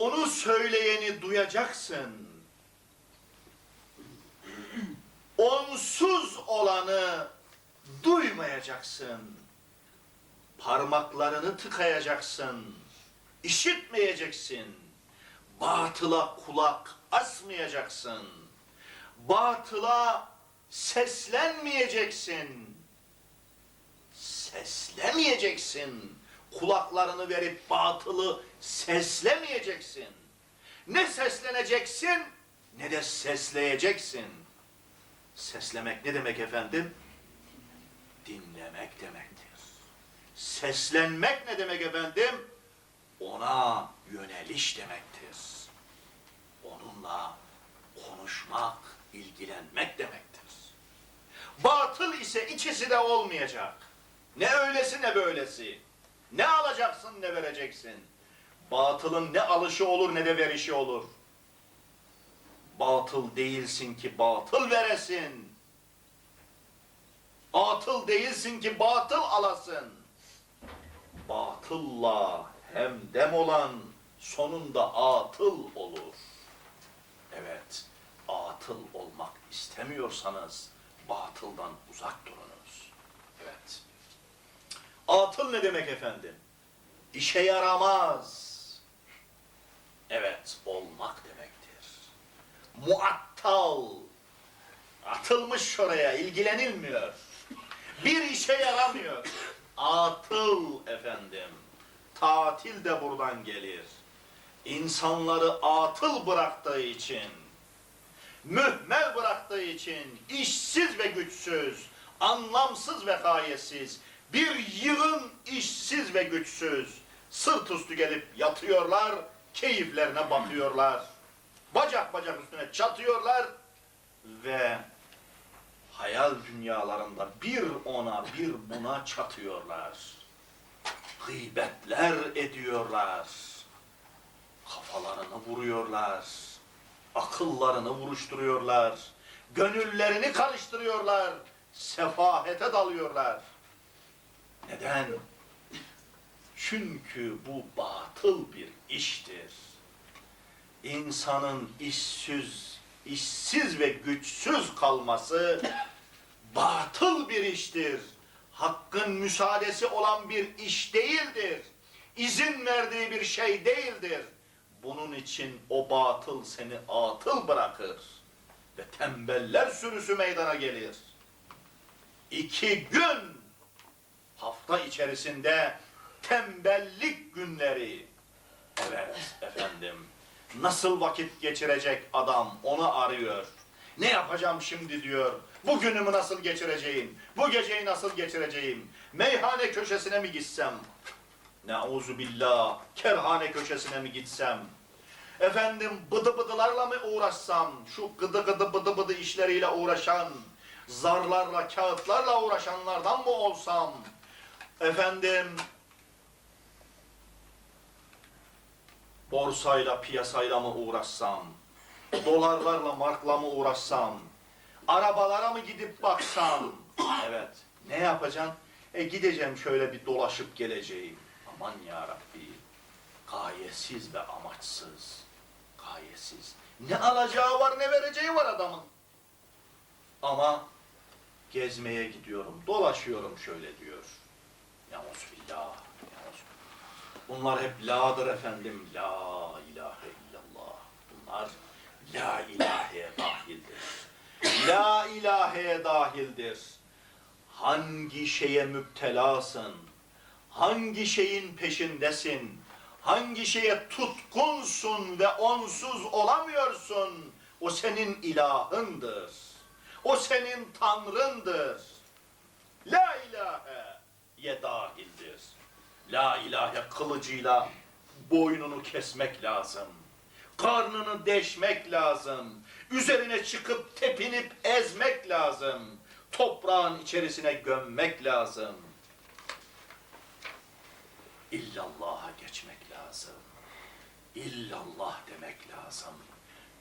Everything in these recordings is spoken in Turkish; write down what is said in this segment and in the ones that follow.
Onu söyleyeni duyacaksın. Onsuz olanı duymayacaksın. Parmaklarını tıkayacaksın. İşitmeyeceksin. Batıla kulak asmayacaksın. Batıla seslenmeyeceksin. Seslemeyeceksin. Kulaklarını verip batılı seslemeyeceksin. Ne sesleneceksin ne de sesleyeceksin. Seslemek ne demek efendim? Dinlemek demektir. Seslenmek ne demek efendim? Ona yöneliş demektir. Onunla konuşmak, ilgilenmek demektir. Batıl ise ikisi de olmayacak. Ne öylesi ne böylesi. Ne alacaksın ne vereceksin. Batılın ne alışı olur ne de verişi olur. Batıl değilsin ki batıl veresin. Atıl değilsin ki batıl alasın. Batılla hem dem olan sonunda atıl olur. Evet, atıl olmak istemiyorsanız batıldan uzak durunuz. Evet. Atıl ne demek efendim? İşe yaramaz. Evet, olmak demektir. Muattal. Atılmış şuraya, ilgilenilmiyor. Bir işe yaramıyor. Atıl efendim. Tatil de buradan gelir. İnsanları atıl bıraktığı için, mühmel bıraktığı için, işsiz ve güçsüz, anlamsız ve gayesiz, bir yığın işsiz ve güçsüz, sırt üstü gelip yatıyorlar, keyiflerine bakıyorlar. Bacak bacak üstüne çatıyorlar ve hayal dünyalarında bir ona bir buna çatıyorlar. Gıybetler ediyorlar. Kafalarını vuruyorlar. Akıllarını vuruşturuyorlar. Gönüllerini karıştırıyorlar. Sefahete dalıyorlar. Neden? Çünkü bu batıl bir iştir. İnsanın işsiz, işsiz ve güçsüz kalması batıl bir iştir. Hakkın müsaadesi olan bir iş değildir. İzin verdiği bir şey değildir. Bunun için o batıl seni atıl bırakır ve tembeller sürüsü meydana gelir. İki gün hafta içerisinde tembellik günleri. Evet efendim. Nasıl vakit geçirecek adam onu arıyor. Ne yapacağım şimdi diyor. Bu günümü nasıl geçireceğim? Bu geceyi nasıl geçireceğim? Meyhane köşesine mi gitsem? Nauzu billah. Kerhane köşesine mi gitsem? Efendim bıdı bıdılarla mı uğraşsam? Şu gıdı gıdı bıdı bıdı işleriyle uğraşan, zarlarla, kağıtlarla uğraşanlardan mı olsam? Efendim borsayla, piyasayla mı uğraşsam? Dolarlarla, markla mı uğraşsam? Arabalara mı gidip baksam? Evet. Ne yapacaksın? E gideceğim şöyle bir dolaşıp geleceğim. Aman ya Rabbi. Gayesiz ve amaçsız. Gayesiz. Ne alacağı var ne vereceği var adamın. Ama gezmeye gidiyorum, dolaşıyorum şöyle diyor. Yavuzbillah. Bunlar hep la'dır efendim. La ilahe illallah. Bunlar la ilaheye dahildir. La ilaheye dahildir. Hangi şeye müptelasın? Hangi şeyin peşindesin? Hangi şeye tutkunsun ve onsuz olamıyorsun? O senin ilahındır. O senin tanrındır. La ilahe ye dahildir. La ilahe kılıcıyla boynunu kesmek lazım. Karnını deşmek lazım. Üzerine çıkıp tepinip ezmek lazım. Toprağın içerisine gömmek lazım. İllallah'a geçmek lazım. İllallah demek lazım.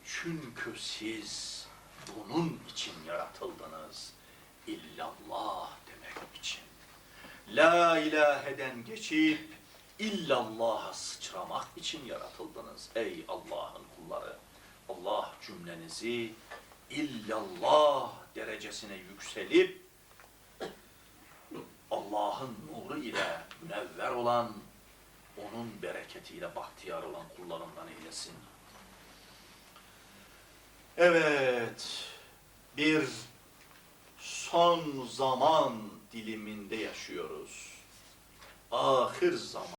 Çünkü siz bunun için yaratıldınız. İllallah demek için. La ilaheden geçip illallah'a sıçramak için yaratıldınız ey Allah'ın kulları. Allah cümlenizi illallah derecesine yükselip Allah'ın nuru ile münevver olan, onun bereketiyle bahtiyar olan kullarından eylesin. Evet, bir son zaman diliminde yaşıyoruz. Ahir zaman.